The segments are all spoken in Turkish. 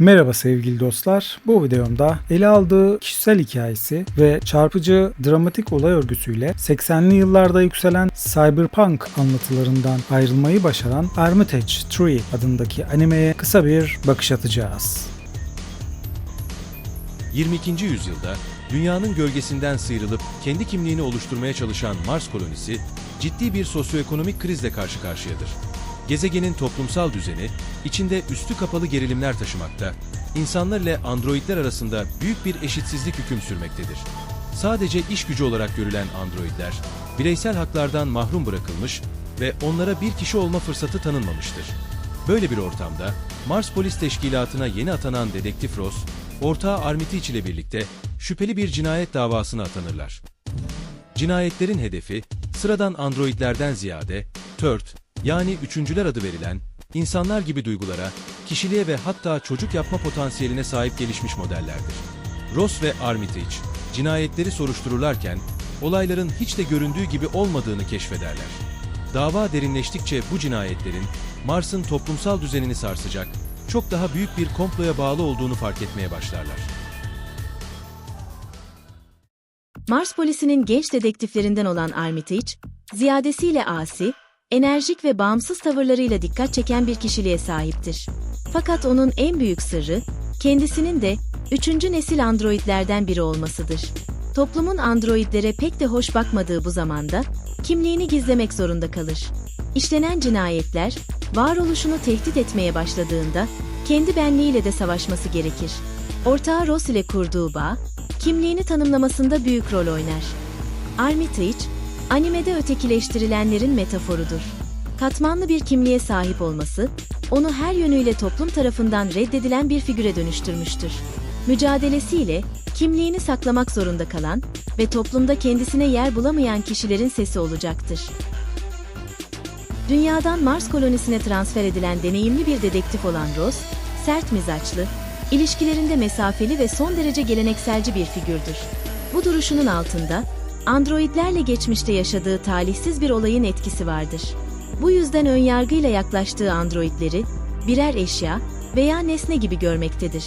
Merhaba sevgili dostlar. Bu videomda ele aldığı kişisel hikayesi ve çarpıcı dramatik olay örgüsüyle 80'li yıllarda yükselen cyberpunk anlatılarından ayrılmayı başaran Armitage Tree adındaki animeye kısa bir bakış atacağız. 22. yüzyılda dünyanın gölgesinden sıyrılıp kendi kimliğini oluşturmaya çalışan Mars kolonisi ciddi bir sosyoekonomik krizle karşı karşıyadır. Gezegenin toplumsal düzeni içinde üstü kapalı gerilimler taşımakta, insanlar ile androidler arasında büyük bir eşitsizlik hüküm sürmektedir. Sadece iş gücü olarak görülen androidler, bireysel haklardan mahrum bırakılmış ve onlara bir kişi olma fırsatı tanınmamıştır. Böyle bir ortamda Mars Polis Teşkilatı'na yeni atanan dedektif Ross, ortağı Armitage ile birlikte şüpheli bir cinayet davasına atanırlar. Cinayetlerin hedefi, sıradan androidlerden ziyade, TERT, yani üçüncüler adı verilen, insanlar gibi duygulara, kişiliğe ve hatta çocuk yapma potansiyeline sahip gelişmiş modellerdir. Ross ve Armitage, cinayetleri soruştururlarken, olayların hiç de göründüğü gibi olmadığını keşfederler. Dava derinleştikçe bu cinayetlerin, Mars'ın toplumsal düzenini sarsacak, çok daha büyük bir komploya bağlı olduğunu fark etmeye başlarlar. Mars polisinin genç dedektiflerinden olan Armitage, ziyadesiyle asi, enerjik ve bağımsız tavırlarıyla dikkat çeken bir kişiliğe sahiptir. Fakat onun en büyük sırrı, kendisinin de üçüncü nesil androidlerden biri olmasıdır. Toplumun androidlere pek de hoş bakmadığı bu zamanda, kimliğini gizlemek zorunda kalır. İşlenen cinayetler, varoluşunu tehdit etmeye başladığında, kendi benliğiyle de savaşması gerekir. Ortağı Ross ile kurduğu bağ, kimliğini tanımlamasında büyük rol oynar. Armitage, animede ötekileştirilenlerin metaforudur. Katmanlı bir kimliğe sahip olması, onu her yönüyle toplum tarafından reddedilen bir figüre dönüştürmüştür. Mücadelesiyle, kimliğini saklamak zorunda kalan ve toplumda kendisine yer bulamayan kişilerin sesi olacaktır. Dünyadan Mars kolonisine transfer edilen deneyimli bir dedektif olan Ross, sert mizaçlı, ilişkilerinde mesafeli ve son derece gelenekselci bir figürdür. Bu duruşunun altında, androidlerle geçmişte yaşadığı talihsiz bir olayın etkisi vardır. Bu yüzden önyargıyla yaklaştığı androidleri, birer eşya veya nesne gibi görmektedir.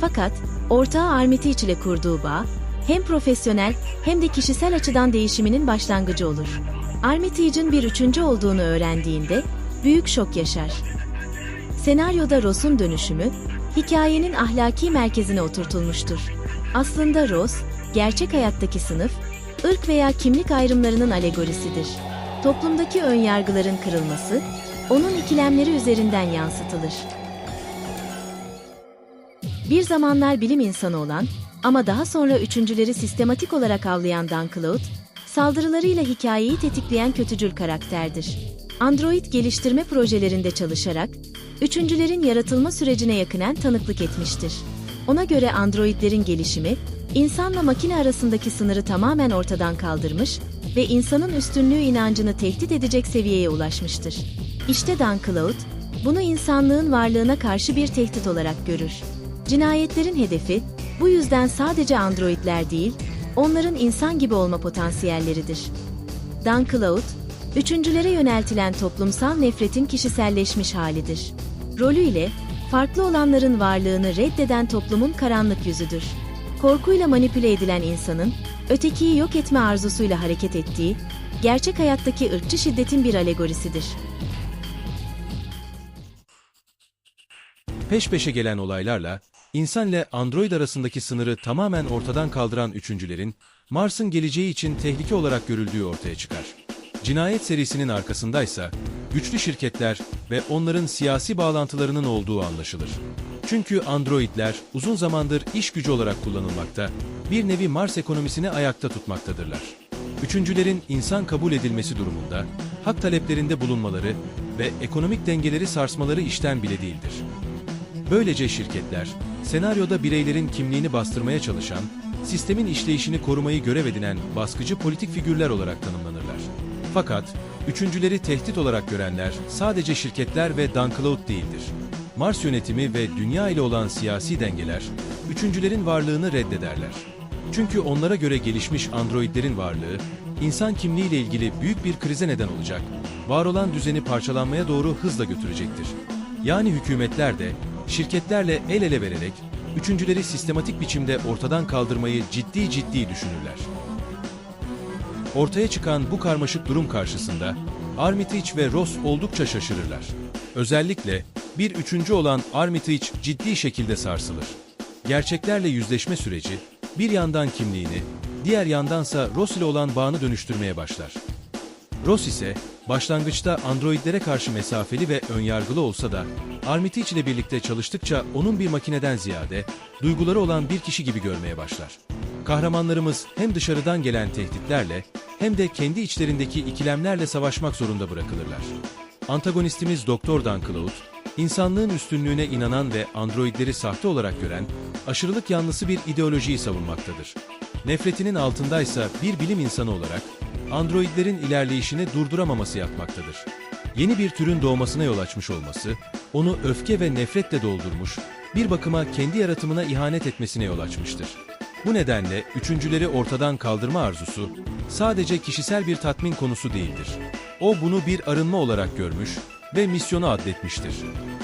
Fakat, ortağı Armitage ile kurduğu bağ, hem profesyonel hem de kişisel açıdan değişiminin başlangıcı olur. Armitage'in bir üçüncü olduğunu öğrendiğinde, büyük şok yaşar. Senaryoda Ross'un dönüşümü, hikayenin ahlaki merkezine oturtulmuştur. Aslında Ross, gerçek hayattaki sınıf, ırk veya kimlik ayrımlarının alegorisidir. Toplumdaki önyargıların kırılması, onun ikilemleri üzerinden yansıtılır. Bir zamanlar bilim insanı olan ama daha sonra üçüncüleri sistematik olarak avlayan Dan Cloud, saldırılarıyla hikayeyi tetikleyen kötücül karakterdir. Android geliştirme projelerinde çalışarak, üçüncülerin yaratılma sürecine yakınen tanıklık etmiştir. Ona göre androidlerin gelişimi, insanla makine arasındaki sınırı tamamen ortadan kaldırmış ve insanın üstünlüğü inancını tehdit edecek seviyeye ulaşmıştır. İşte Dan Cloud, bunu insanlığın varlığına karşı bir tehdit olarak görür. Cinayetlerin hedefi, bu yüzden sadece androidler değil, onların insan gibi olma potansiyelleridir. Dan Cloud, üçüncülere yöneltilen toplumsal nefretin kişiselleşmiş halidir. Rolüyle, farklı olanların varlığını reddeden toplumun karanlık yüzüdür. Korkuyla manipüle edilen insanın, ötekiyi yok etme arzusuyla hareket ettiği, gerçek hayattaki ırkçı şiddetin bir alegorisidir. Peş peşe gelen olaylarla, insan ile android arasındaki sınırı tamamen ortadan kaldıran üçüncülerin, Mars'ın geleceği için tehlike olarak görüldüğü ortaya çıkar. Cinayet serisinin arkasındaysa, güçlü şirketler ve onların siyasi bağlantılarının olduğu anlaşılır. Çünkü androidler uzun zamandır iş gücü olarak kullanılmakta, bir nevi Mars ekonomisini ayakta tutmaktadırlar. Üçüncülerin insan kabul edilmesi durumunda, hak taleplerinde bulunmaları ve ekonomik dengeleri sarsmaları işten bile değildir. Böylece şirketler, senaryoda bireylerin kimliğini bastırmaya çalışan, sistemin işleyişini korumayı görev edinen baskıcı politik figürler olarak tanımlanırlar. Fakat, üçüncüleri tehdit olarak görenler sadece şirketler ve Dan Cloud değildir. Mars yönetimi ve dünya ile olan siyasi dengeler, üçüncülerin varlığını reddederler. Çünkü onlara göre gelişmiş androidlerin varlığı, insan kimliğiyle ilgili büyük bir krize neden olacak, var olan düzeni parçalanmaya doğru hızla götürecektir. Yani hükümetler de, şirketlerle el ele vererek üçüncüleri sistematik biçimde ortadan kaldırmayı ciddi ciddi düşünürler. Ortaya çıkan bu karmaşık durum karşısında Armitage ve Ross oldukça şaşırırlar. Özellikle bir üçüncü olan Armitage ciddi şekilde sarsılır. Gerçeklerle yüzleşme süreci bir yandan kimliğini, diğer yandansa Ross ile olan bağını dönüştürmeye başlar. Ross ise başlangıçta androidlere karşı mesafeli ve önyargılı olsa da Armitage ile birlikte çalıştıkça onun bir makineden ziyade duyguları olan bir kişi gibi görmeye başlar. Kahramanlarımız hem dışarıdan gelen tehditlerle hem de kendi içlerindeki ikilemlerle savaşmak zorunda bırakılırlar. Antagonistimiz Doktor Dan Cloud, insanlığın üstünlüğüne inanan ve androidleri sahte olarak gören, aşırılık yanlısı bir ideolojiyi savunmaktadır. Nefretinin altındaysa bir bilim insanı olarak, androidlerin ilerleyişini durduramaması yatmaktadır. Yeni bir türün doğmasına yol açmış olması, onu öfke ve nefretle doldurmuş, bir bakıma kendi yaratımına ihanet etmesine yol açmıştır. Bu nedenle üçüncüleri ortadan kaldırma arzusu sadece kişisel bir tatmin konusu değildir. O bunu bir arınma olarak görmüş ve misyonu adletmiştir.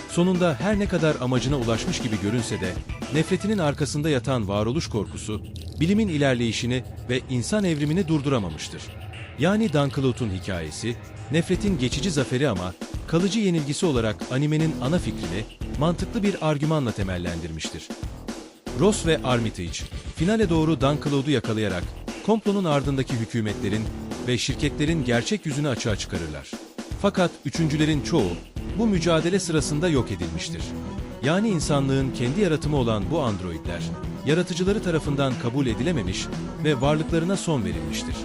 Sonunda her ne kadar amacına ulaşmış gibi görünse de nefretinin arkasında yatan varoluş korkusu bilimin ilerleyişini ve insan evrimini durduramamıştır. Yani Dunkleout'un hikayesi nefretin geçici zaferi ama kalıcı yenilgisi olarak animenin ana fikrini mantıklı bir argümanla temellendirmiştir. Ross ve Armitage, finale doğru Dunkleout'u yakalayarak komplonun ardındaki hükümetlerin ve şirketlerin gerçek yüzünü açığa çıkarırlar. Fakat üçüncülerin çoğu bu mücadele sırasında yok edilmiştir. Yani insanlığın kendi yaratımı olan bu androidler, yaratıcıları tarafından kabul edilememiş ve varlıklarına son verilmiştir.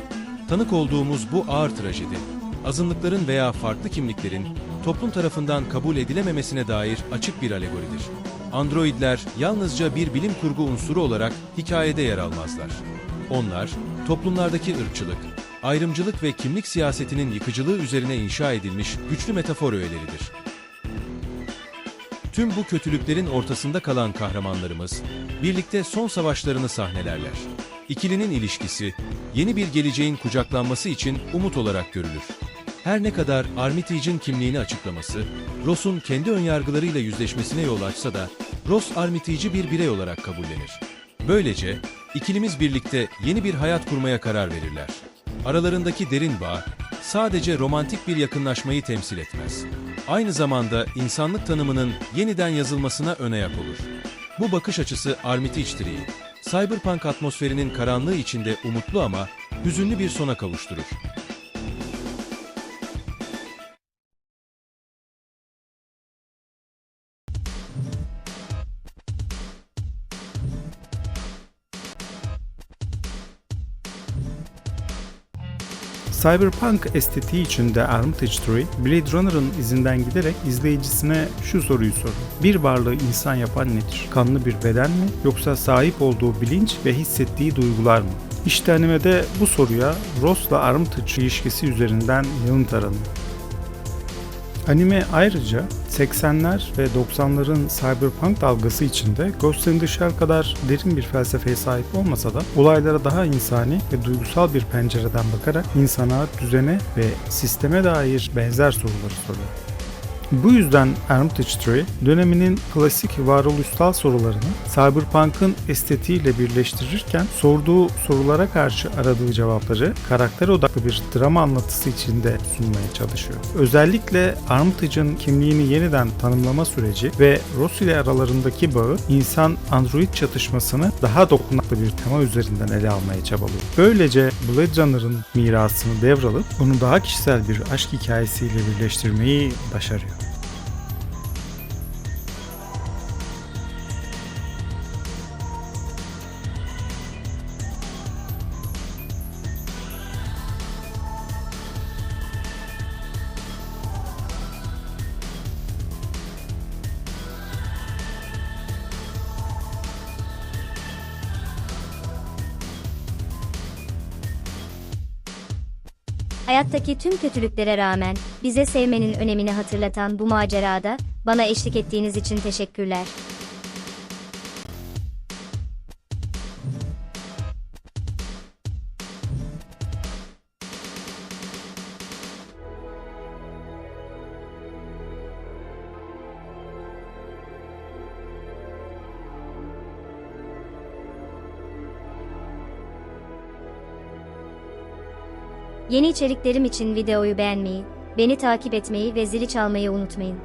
Tanık olduğumuz bu ağır trajedi, azınlıkların veya farklı kimliklerin toplum tarafından kabul edilememesine dair açık bir alegoridir. Androidler yalnızca bir bilim kurgu unsuru olarak hikayede yer almazlar. Onlar, toplumlardaki ırkçılık, ayrımcılık ve kimlik siyasetinin yıkıcılığı üzerine inşa edilmiş güçlü metafor öğeleridir. Tüm bu kötülüklerin ortasında kalan kahramanlarımız, birlikte son savaşlarını sahnelerler. İkilinin ilişkisi, yeni bir geleceğin kucaklanması için umut olarak görülür. Her ne kadar Armitage'in kimliğini açıklaması, Ross'un kendi önyargılarıyla yüzleşmesine yol açsa da, Ross Armitage'i bir birey olarak kabullenir. Böylece, ikilimiz birlikte yeni bir hayat kurmaya karar verirler. Aralarındaki derin bağ, sadece romantik bir yakınlaşmayı temsil etmez. Aynı zamanda insanlık tanımının yeniden yazılmasına ön ayak olur. Bu bakış açısı Armitage Tree'yi, cyberpunk atmosferinin karanlığı içinde umutlu ama hüzünlü bir sona kavuşturur. Cyberpunk estetiği içinde Armitage Tree, Blade Runner'ın izinden giderek izleyicisine şu soruyu soruyor. Bir varlığı insan yapan nedir? Kanlı bir beden mi yoksa sahip olduğu bilinç ve hissettiği duygular mı? İşte animede bu soruya Ross'la Armitage ilişkisi üzerinden yanıt aranıyor. Anime ayrıca 80'ler ve 90'ların cyberpunk dalgası içinde Ghost in the Shell kadar derin bir felsefeye sahip olmasa da olaylara daha insani ve duygusal bir pencereden bakarak insana, düzene ve sisteme dair benzer soruları soruyor. Bu yüzden Armitage Tree döneminin klasik varoluşsal sorularını Cyberpunk'ın estetiğiyle birleştirirken sorduğu sorulara karşı aradığı cevapları karakter odaklı bir drama anlatısı içinde sunmaya çalışıyor. Özellikle Armitage'ın kimliğini yeniden tanımlama süreci ve Ross ile aralarındaki bağı insan-android çatışmasını daha dokunaklı bir tema üzerinden ele almaya çabalıyor. Böylece Blade Runner'ın mirasını devralıp onu daha kişisel bir aşk hikayesiyle birleştirmeyi başarıyor. Hayattaki tüm kötülüklere rağmen bize sevmenin önemini hatırlatan bu macerada bana eşlik ettiğiniz için teşekkürler. Yeni içeriklerim için videoyu beğenmeyi, beni takip etmeyi ve zili çalmayı unutmayın.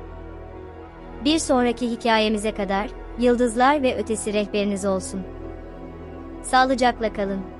Bir sonraki hikayemize kadar, yıldızlar ve ötesi rehberiniz olsun. Sağlıcakla kalın.